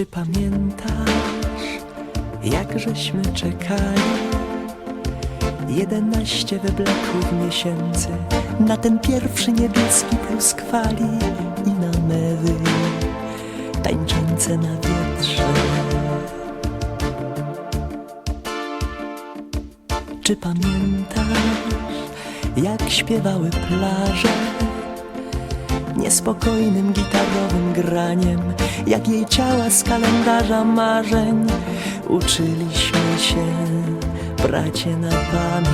Czy pamiętasz, jak żeśmy czekali? Jedenaście wybleków miesięcy na ten pierwszy niebieski pluskwali i na mewy tańczące na wietrze. Czy pamiętasz, jak śpiewały plaże? Niespokojnym gitarowym graniem, jak jej ciała z kalendarza marzeń uczyliśmy się, bracie, na pamięć.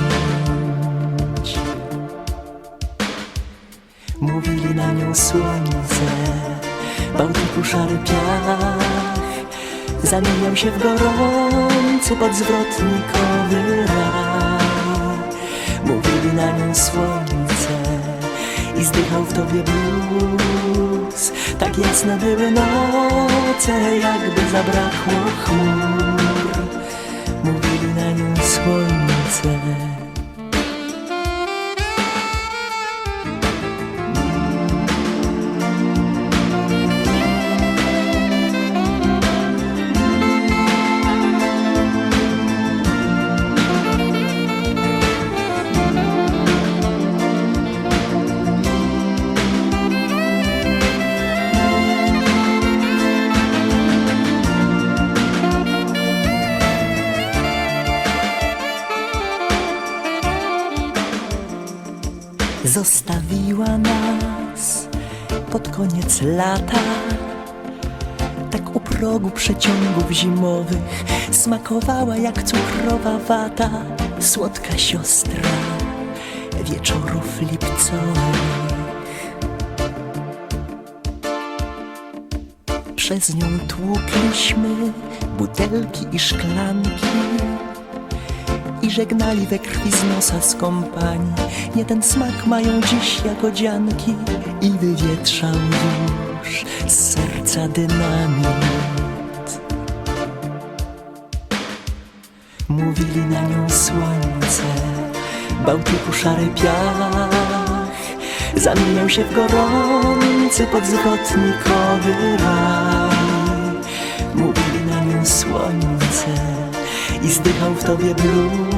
Mówili na nią słońce, Bałtyku szary piach, zamieniał się w gorący podzwrotnikowy raj. Mówili na nią słońce i zdychał w tobie blues. Tak jasne były noce, jakby zabrakło chmur. Mówili na nią słońce. Zostawiła nas pod koniec lata. Tak u progu przeciągów zimowych Smakowała jak cukrowa wata. Słodka siostra wieczorów lipcowych. Przez nią tłukliśmy butelki i szklanki i żegnali we krwi z nosa skąpani. Nie ten smak mają dziś jagodzianki i wywietrzał już z serca dynamit. Mówili na nią słońce, Bałtyku szary piach, zamieniał się w gorący podzwrotnikowy raj. Mówili na nią słońce i zdychał w tobie blues.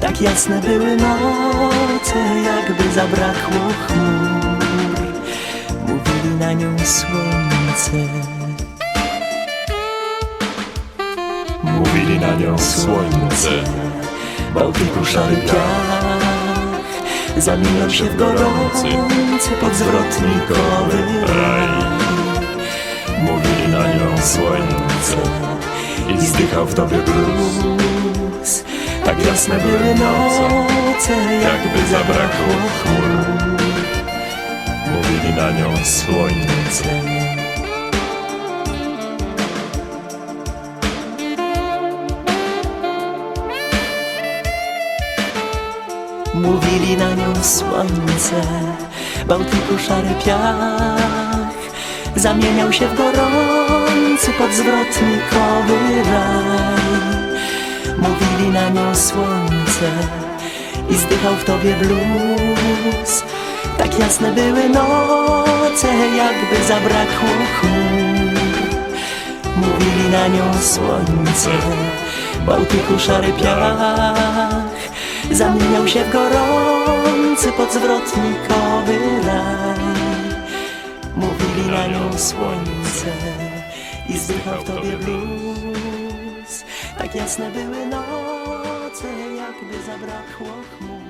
Tak jasne były noce, jakby zabrakło chmur. Mówili na nią słońce. Mówili na nią słońce, Bałtyku szary piach Zamieniał się w gorący podzwrotnikowy raj. Mówili na nią słońce i zdychał w tobie blues. Jasne były noce, Jakby zabrakło chmur. Mówili na nią słońce. Mówili na nią słońce, Bałtyku szary piach Zamieniał się w gorący podzwrotnikowy Nią słońce i zdychał w tobie blues. Tak jasne były noce, jakby zabrakło chmur Mówili na nią słońce, Bałtyku szary piach. Zamieniał się w gorący podzwrotnikowy raj. Mówili na nią słońce i zdychał w tobie blues Tak jasne były noce, jakby zabrakło chmur